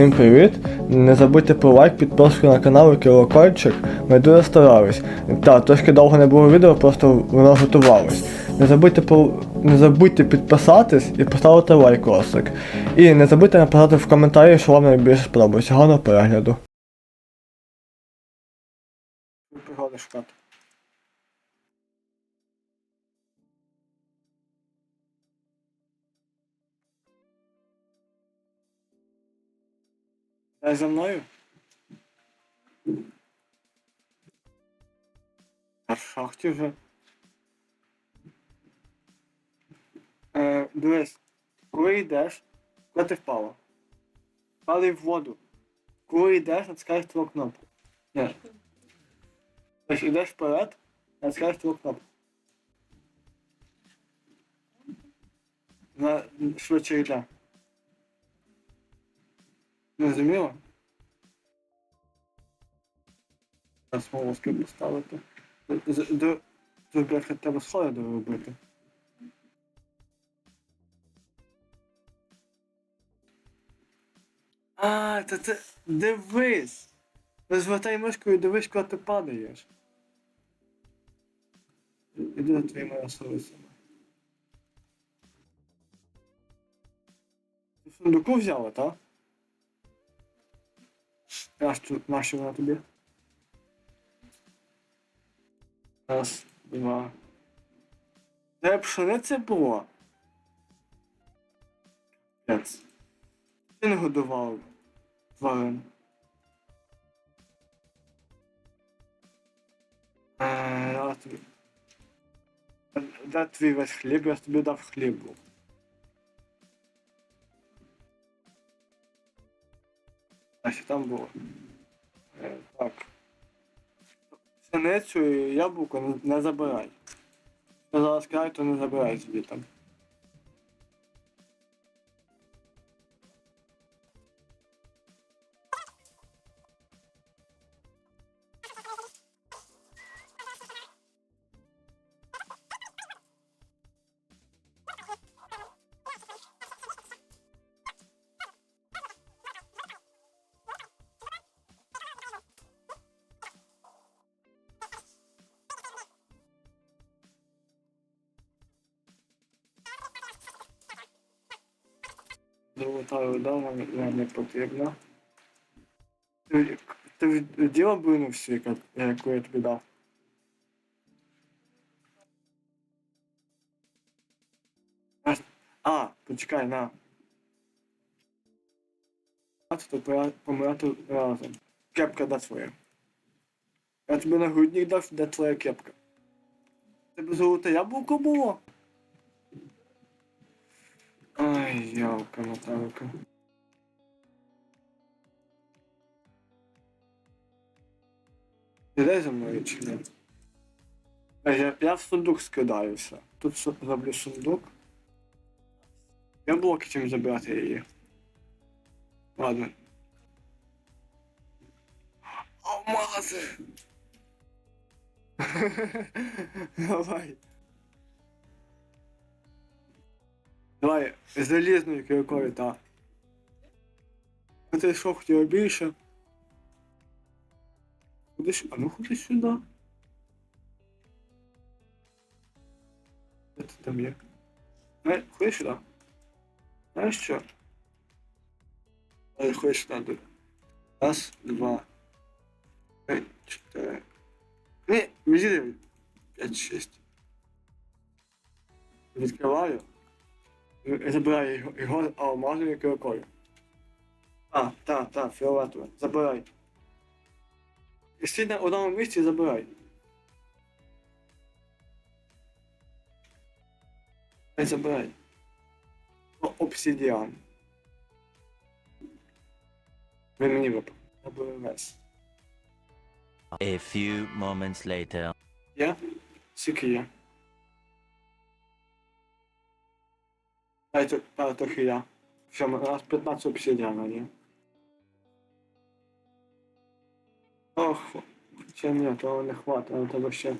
Всім привіт! Не забудьте про лайк, підписку на канал і колокольчик. Ми дуже старались. Так, трошки довго не було відео, просто воно готувалось. Не забудьте по... не забудьте підписатись і поставити лайкосик. І не забудьте написати в коментарі, що вам найбільше сподобалося. Гарного перегляду. Шукати. Дай за мною. А в шахті вже. Е, дивись, коли йдеш, куди ти впала? Падай в воду. Коли йдеш, натискаєш твою кнопку. Ні. Тобто йдеш вперед, натискаєш твою кнопку. На швидше йде. Не зрозуміло? Зараз смолоски поставити. До... Бляха, треба сходи доробити. А, та це... Дивись! Розвертай мишкою і дивись, куди ти падаєш. Іди за твоїми в сундуку взяла, так? Нащо вона тобі? Раз, два. Де пшениця було? П'ять. Ти не годував тварин. Е, тобі. Де твій весь хліб, я тобі дав хлібу. Що там було? Так. Пшеницю і яблуко не, забирай. Зараз край, то не забирай собі там. Золота вода нам нам не потрібна. Ти, відділа блину всю, яку я тобі дав? А, почекай, на. А то помирати разом. Кепка де твоя? Я тобі на грудник дав, де твоя кепка. Тебе золоте яблуко було? Ай, ялка, Наталка. Іди за мною чи ні? Е, Я, я в сундук скидаюся. Тут зроблю сундук. Я блоки чим забрати її. Ладно. Алмази! Давай. Давай, залізною кіркою, так. А ти що хотів більше? Ходи сюди. А ну ходи сюди. Де ти там є? Е, ходи сюди. Знаєш що? Е, Ходи сюди. Раз, два, п'ять, чотири. Візьми. П'ять, шість. Відкриваю. Забирай його, його алмазною киркою. А, так, так, фіолетове. Забирай. І стій на одному місці і забирай. Ай, забирай. О, обсидіан. Він мені випав. Забирай весь. A few moments later. Є? Скільки є? Дай то, а, трохи я. Все, у нас 15 обсидіана є. Ох, хоча ні, того не хватить, але тебе ще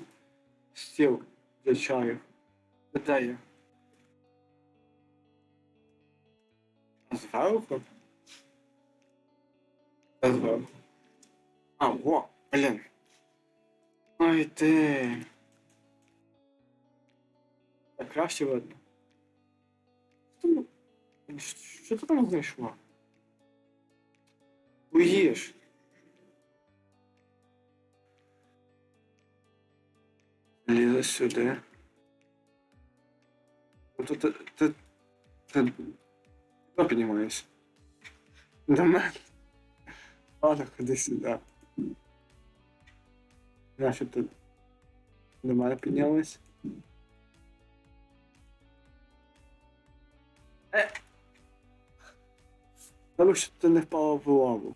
стіл для чаю. Де є? Зверху? Зверху. А, во, блін. Ой ти. Так краще видно. Що там- Що ти там знайшла? Уїж. Лізе сюди. Ну то ти. ти. ти. Хто піднімаєшся? До мене. Ладно, ходи сюди. Нащо ти до мене піднялась? Е! Тому що ти не впала в лаву.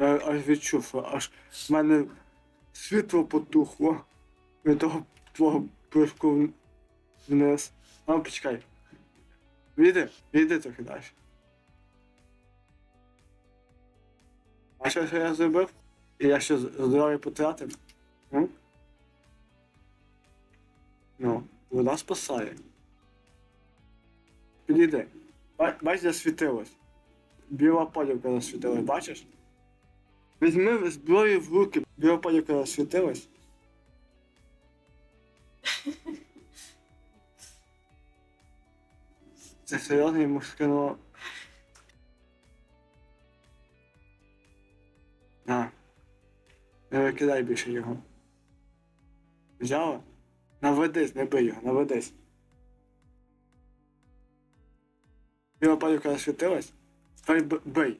Я аж відчув, аж в мене світло потухло від того твого в- вниз. А ну, почекай. Віди, віди трохи далі. А що, що я зробив? І я з- здоров'я потратив? М? Ну, вода спасає. Підійди. Ба- Бач, засвітилось. Біла палівка засвітилась, бачиш? Візьми зброю в руки, біла палівка засвітилась. Це серйозно йому скинуло. На. Не викидай більше його. Взяла? Наведись, не бий його, наведись. Біла палівка засвітилась. Тепер б- бий.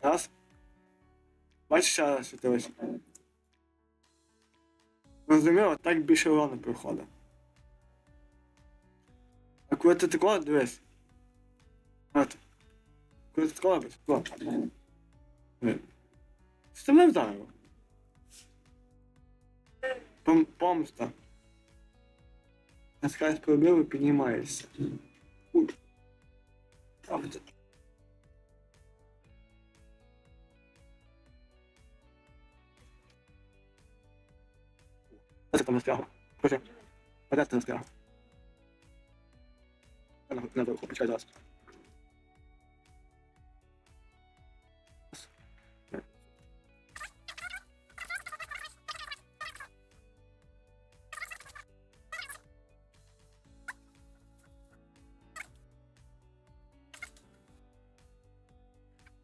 Раз. Бачиш, ще раз світилась. Розуміло, так більше урону приходить. А коли ти тако, дивись. От. Коли ти тако робиш, тако. Диви. Що ти мене вдарило? Пом помста. Наскай справедливо піднімаєшся. Уй. Правда. Де ти там настрягла? Хоче. А де ти настрягла? Я на, на виху, почекай зараз.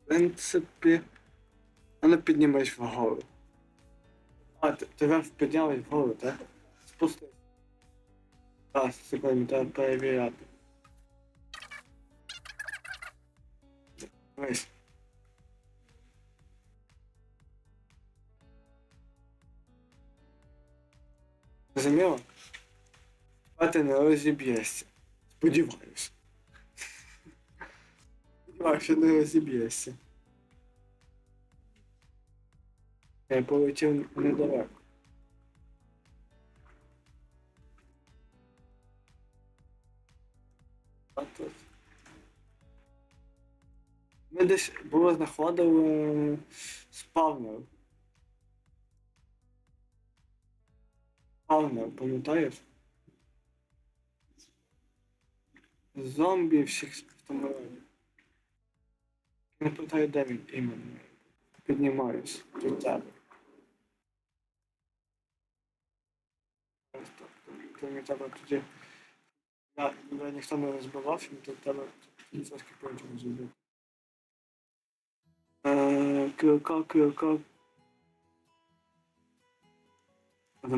В принципі, а не піднімеш вгору. А, ти, ти вверх піднялась вгору, так? Спустись. Так, секунду, треба перевіряти. Дивись. Зрозуміло? А ти не розіб'єшся. Сподіваюсь. Сподіваюсь, не розіб'єшся. Я полетів недалеко. А тут. Ми десь було знаходили спавнер. Спавнер, пам'ятаєш? Зомбі всіх втомили. Не пам'ятаю, де він іменно. Піднімаюсь до тебе. То мені треба тоді. Я, я ніхто не розбивався, то тебе трошки по-іншому зробити. Е, Кирка, кирка. А де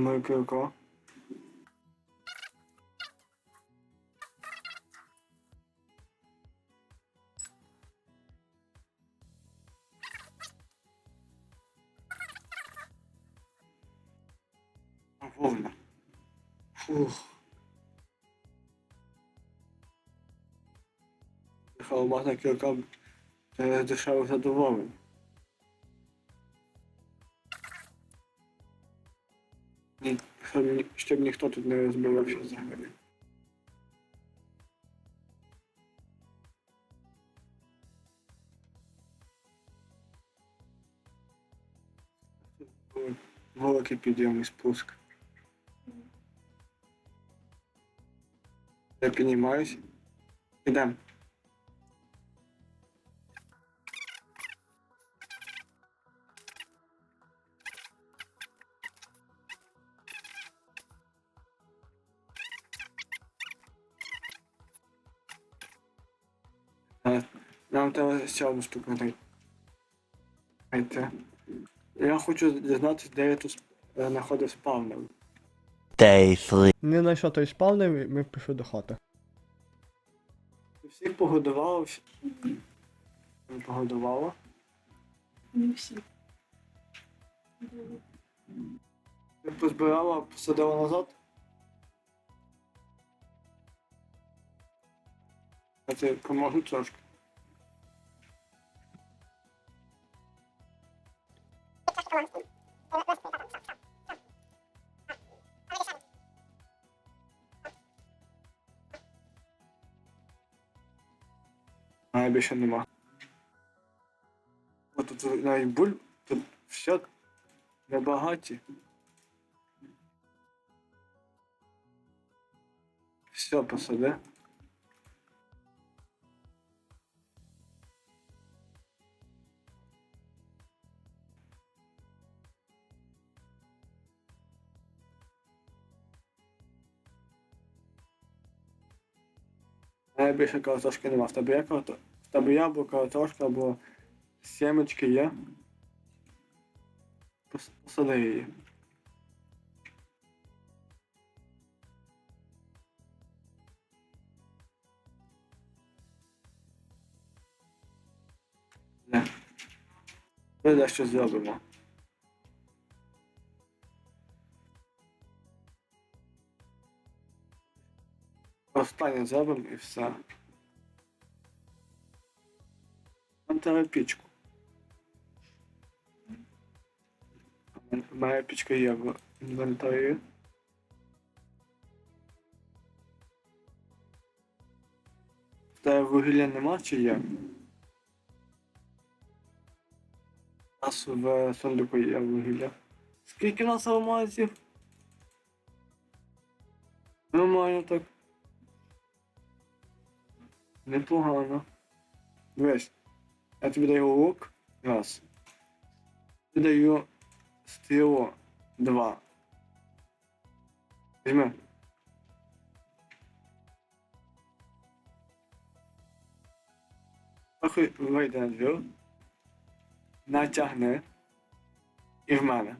Uff. Dychał mata kilka e, dyszałów nad głowami. Nie, ściemnie kto tu nie rozmawiał się z rękami. Wielki epidemii spusk. Я піднімаюсь. Ідемо. Нам е, треба сьому стукнути. Я хочу дізнатися, де я тут е, знаходив спавнер. Day 3. Не знайшов той спавнер, і ми пішли до хати. Всіх погодувало, всі... Не погодувало. Не всі. Ти позбирала, посадила назад. Я тебе поможу трошки. А більше нема. О, тут навіть буль, тут все небагаті. Все, посади. Більше картошки нема. В тебе є карто... В тебе яблуко, картошка або сімечки є. Пос- Посади її. Не. Ми дещо зробимо. Останнє зробимо і все. Треба пічку. У мене- пічка є в інвентарі. Тебе вугілля нема чи є? У нас в сундуку є вугілля. Скільки у нас алмазів? Нормально так. Непогано. Дивись. Я тобі даю лук. Раз. Тобі даю стрілу. Два. Візьми. Похуй вийде на двір. Натягни. І в мене.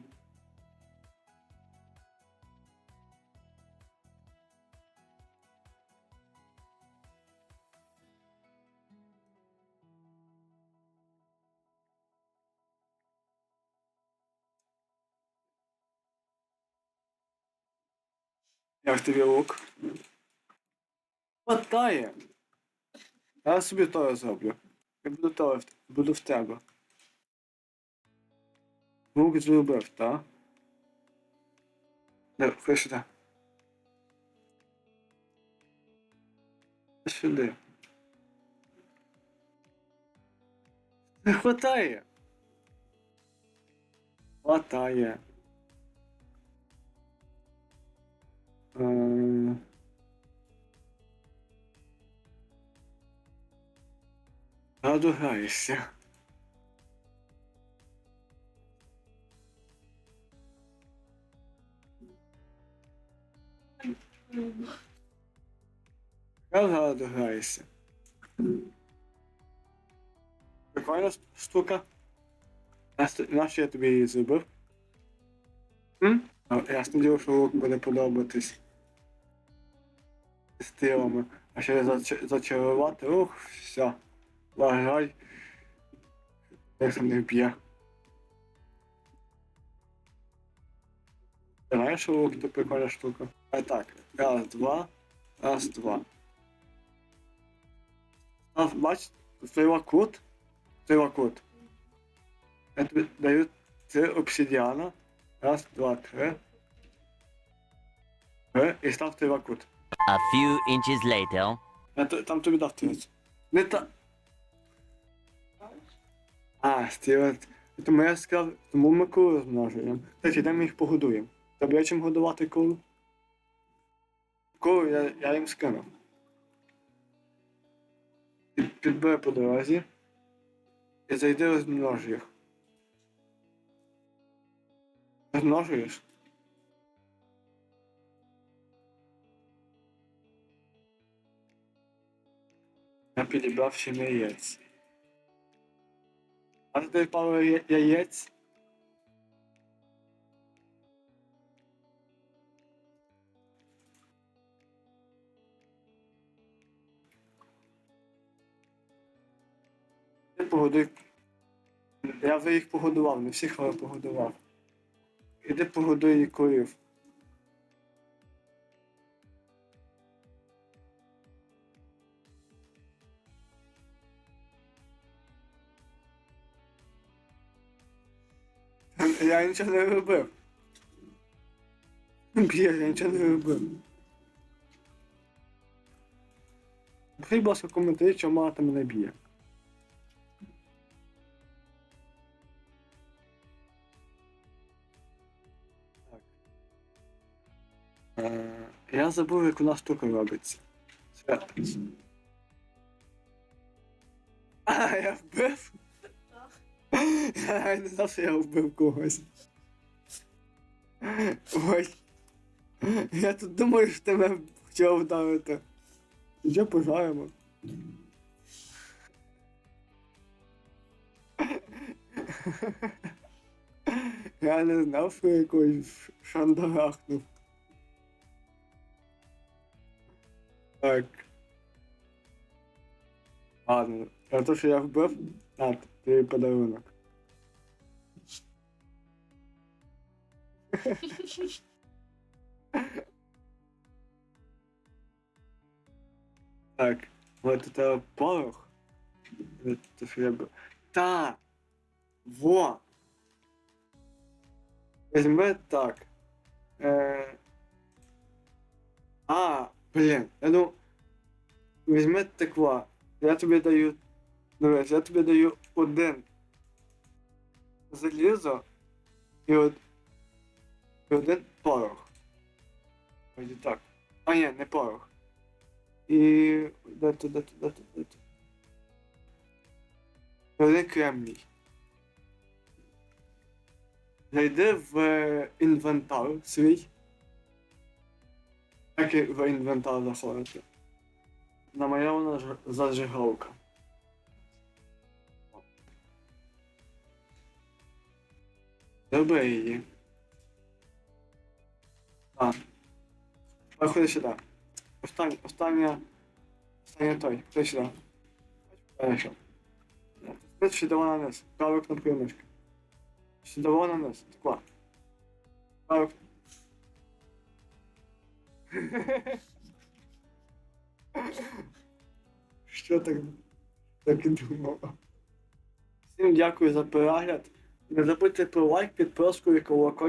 Як тобі лук? Хватає. Я собі то зроблю. Я буду то буду в тебе. Лук зробив, так? Не, хай сюди. Сюди. Не хватає. Хватає. Е, граєшся. Як? Прикольна штука. Нащо я тобі її зробив? М? Я сподіваюся, що лук буде подобатись стилами. А ще зач- зачарувати, ух, все. Лагай. Як це не вб'є. Знаєш, лук це прикольна штука. А так, раз, два, раз, два. А, бач, цей лакут, цей лакут. Я тобі даю три обсидіана. Раз, два, три. Три, і став цей лакут. A few inches later. Я то- там тобі дав тиць. Не та. А, стілет. Тому я сказав, тому ми куру розмножуємо. Так, йдемо їх погодуємо. Тобі є чим годувати куру? Куру я, я їм скинув. Під, підбери по дорозі. І зайди розмножуй їх. Розмножуєш? Я підібрав ще не яєць. А ти пару яєць. Ти погодуй. Я вже їх погодував, не всіх, але погодував. Іди погодуй корів. Я нічого не робив. Б'є, я нічого не робив. Пишіть, будь ласка, в коментарі, чому мати мене б'є. Е, я забув, як у нас штука робиться. Це... А, я вбив? Я не знав, що я вбив когось. Ой. Я тут думаю, що тебе хотів вдарити. Вже пожаримо. Я не знав, що якийсь шандарахнув. Так. Ладно, а то, що я вбив, а, ти подарунок. Так, вот это порох. Это що. Та! Во! Візьме так. Е... А, блін, я думаю, візьме текла. Я тобі даю. Дивись, я тобі даю один залізо і, од... і один порох. Ось так. А ні, не порох. І де тут, де тут, де тут, де. І Один кремній. Зайди в е, інвентар свій. Як і в інвентар заходити. Намальована зажигалка. Добре її. Проходи сюди. Остань, остання. Остання той. Ходи сюди. Хорошо. Тепер сюди на низ. Правою кнопкою мишки. Сюди на низ. Таква. Правою. Що так? Так і думав. Всім дякую за перегляд. Не забудьте про лайк, підписку і колокольчик.